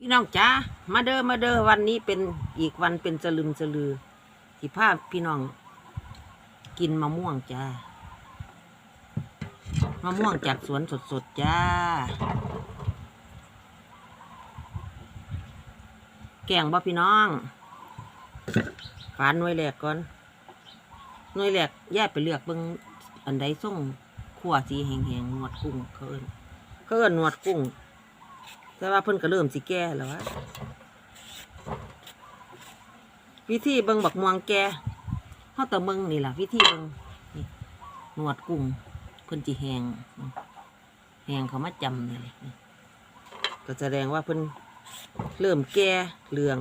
พี่น้องจ้ามาเด้อมาเด้อวันนี้เป็นอีกวันเป็นสลึมสลือที่ภาพพี่น้อง กินมะม่วงจ้ามะม่วงจากสวนสดๆจ้า แกงบ่พี่น้องฝานหน่วยแหลกก่อนหน่วยแหลกแยกไปเลือกเบิ่งอันใดส่งขั่วสีแหงๆหนวดกุ้งเขินเขินหนวดกุ้ง แต่ว่าเพิ่นก็เริ่มสิแก่แล้ววะวิธีเบิ่งบักม่วงแก่เฮาตะเบิ่งนี่ล่ะ วิธีเบิ่งนี่หนวดกุ้งเพิ่นสิแหงแหงเขามาจำเลยนี่ก็แสดงว่าเพิ่นเริ่มแก่เหลือง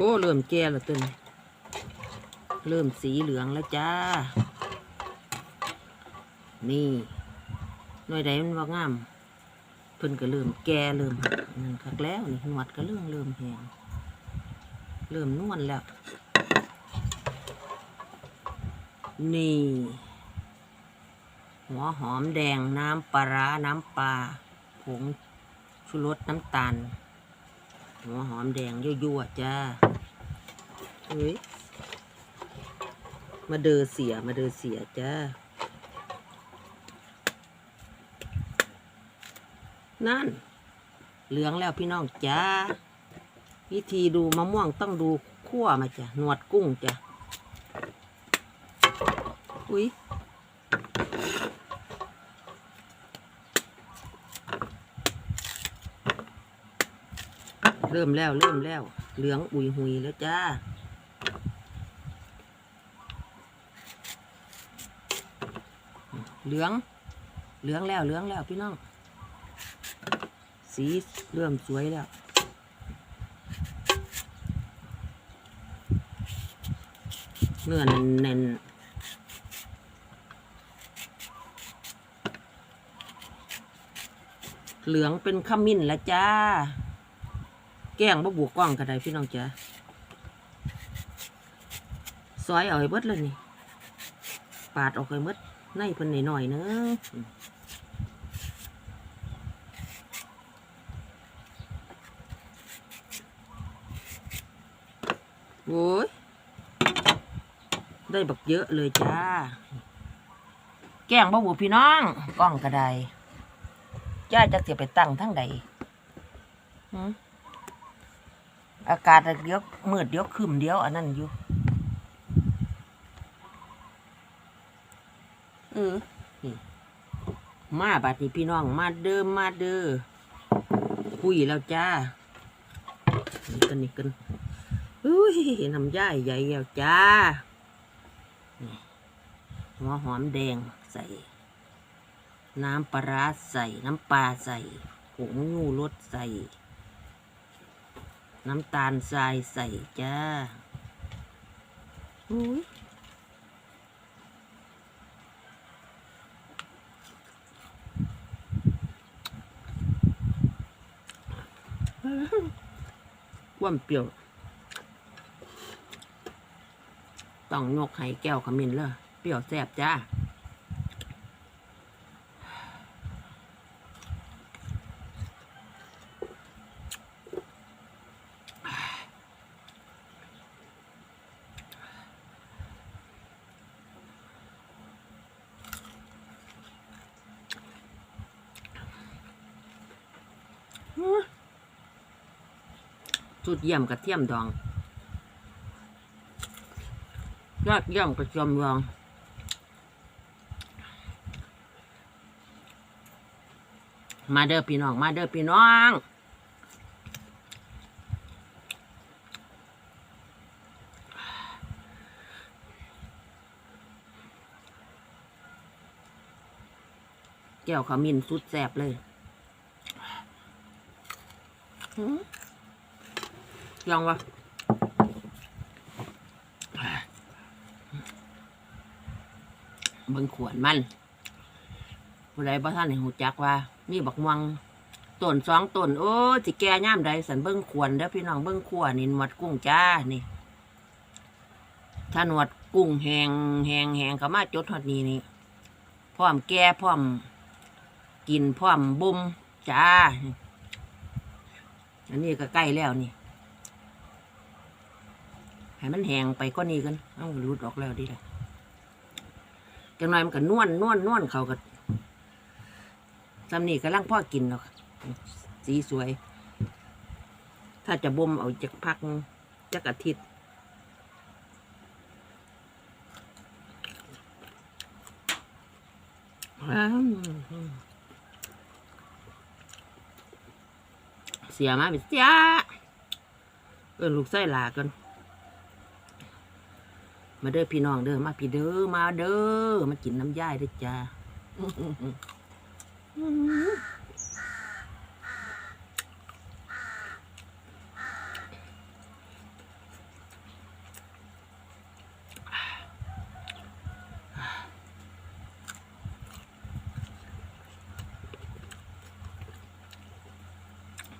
โอ้ เริ่มแก่แล้วต้นเริ่มสีเหลืองแล้วจ้า นี่หน่วยใดมันว่างามเพิ่นก็เริ่มแก่เริ่มนั่นคักแล้วนี่หนวดก็เริ่มเริ่มแหงเริ่มนวลแล้ว นี่หัวหอมแดงน้ำปลาร้าน้ำปลาผงชูรสน้ำตาล หัวหอมแดงยั่วๆจ้าเฮ้ยมาเดอเสียมาเดอเสียจ้า นั่น เหลืองแล้วพี่น้องจ้า วิธีดูมะม่วงต้องดูขั้วมาจ้ะหนวดกุ้งจ้ะ อุ้ย เริ่มแล้วเริ่มแล้ว เหลืองอุยหุยแล้วจ้า เหลือง เหลืองแล้วเหลืองแล้วพี่น้อง สีเริ่มสวยแล้วเนื้อแน่นเหลืองเป็นขมิ้นแล้วจ้า แกงบ่บวกกล้องก็ได้พี่น้องจ้าซอยเอาให้เบิดเลยนี่ ปาดออกให้เบิดในเพิ่นหน่อยๆเนึงโอ้ย ได้บักเยอะเลยจ้า แกงบ่บวกพี่น้องกล้องก็ได้จ้าจะเสียไปตั้งทั้งใดหืม อากาศเดี๋ยวมืดเดี๋ยวครึมเดี๋ยวอันนั้นอยู่เออนี่มาบัดนี้พี่น้องมาเดิมมาเด้อคุยแล้วจ้านี่กันนี่กันอุ้ยน้ำย่ายใหญ่แล้วจ้านี่หัวหอมแดงใส่ น้ำปลาร้าใส่น้ำปลาใส่ผงยูรสใส่ น้ำตาลทรายใส่จ้าอุ้ยว่ามเปรี้ยว ต้องยกให้แก้วขมิ้นเลยเปรี้ยวแซ่บจ้า จุดเยี่ยมกระเทียมดองยอดเยี่ยมกระเทียมดองมาเด้อพี่น้อง มาเด้อพี่น้องแก้วขมิ้นสุดแสบเลย ยังวะเบิ่งขวนมันผู้ใดบ่ท่านเห็นหูจักว่า มีบักม่วงต้นสองต้นโอ้สิแก่ย่ามใดสันเบิ่งขวนเด้อพี่น้องเบิ่งขวนี่หนวดกุ้งจ้านี่ ถ้าหนวดกุ้งแหงแหงแหงก็มาจดฮอดนี้นี่พร้อมแก่พร้อมกินพร้อมบ่มจ้า อันนี้ก็ใกล้แล้วนี่ ให้มันแหงไปก็นี้กันเอารูดออกแล้วดีละจังหน่อยมันก็นวลนวลนวลเขาก็จำนี่กำลังพ่อกินหรอกสีสวย ถ้าจะบ่มเอาจากพักจักอาทิตย์เสียมาเป็นเสียเออลูกไส้หลากันมาเด้อพี่น้องเด้อมาพี่เด้อมาเด้อมากินน้ำย่ายเด้อจ้า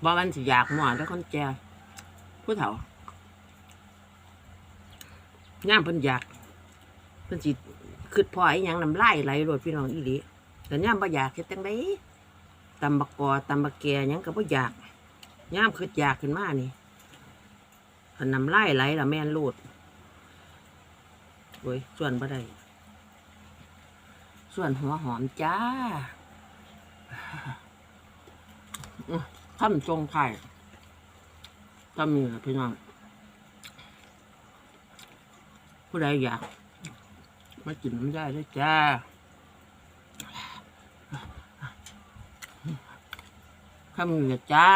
บ่มันสิอยากหมอนแล้วคนแก่ผู้เฒ่าย่ามเพิ่นอยากเพิ่นสิคิดพออีหยังน้ำลายไหลโลดพี่น้องอีหลีแต่ย่ามบ่อยากเฮ็ดจังไดตำบักกอตำบักแกหยังก็บ่อยากย่ามคิดอยากขึ้นมานี่เพิ่นน้ำลายไหลละแม่นโลดโอ้ยส่วนบ่ได้ส่วนหัวหอมจ้า ทำจงไข่ก็มีพี่น้องผู้ใดอยากมากินน้ำได้ด้วยจ้าข้ามีแหละจ้า